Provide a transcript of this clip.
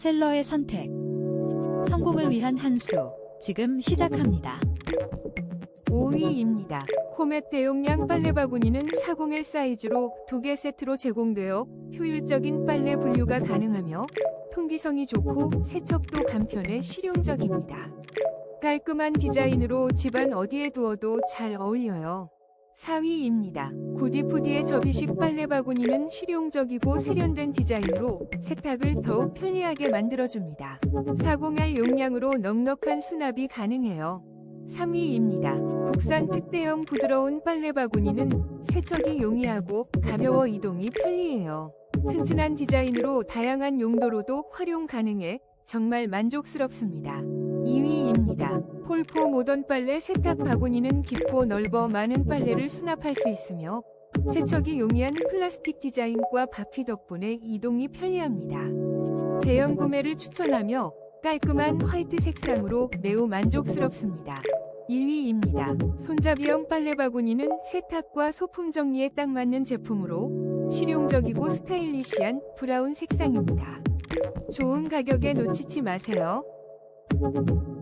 셀러의 선택. 성공을 위한 한 수. 지금 시작합니다. 5위입니다. 코멧 대용량 빨래 바구니는 401 사이즈로 2개 세트로 제공되어 효율적인 빨래 분류가 가능하며 통기성이 좋고 세척도 간편해 실용적입니다. 깔끔한 디자인으로 집안 어디에 두어도 잘 어울려요. 4위입니다. 구디푸디의 접이식 빨래 바구니는 실용적이고 세련된 디자인으로 세탁을 더욱 편리하게 만들어줍니다. 401 용량으로 넉넉한 수납이 가능해요. 3위입니다. 국산 특대형 부드러운 빨래 바구니는 세척이 용이하고 가벼워 이동이 편리해요. 튼튼한 디자인으로 다양한 용도로도 활용 가능해 정말 만족스럽습니다. 2위입니다. 폴포 모던 빨래 세탁 바구니는 깊고 넓어 많은 빨래를 수납할 수 있으며 세척이 용이한 플라스틱 디자인과 바퀴 덕분에 이동이 편리합니다. 대형 구매를 추천하며 깔끔한 화이트 색상으로 매우 만족스럽습니다. 1위입니다. 손잡이형 빨래 바구니는 세탁과 소품 정리에 딱 맞는 제품으로 실용적이고 스타일리시한 브라운 색상입니다. 좋은 가격에 놓치지 마세요. thank you.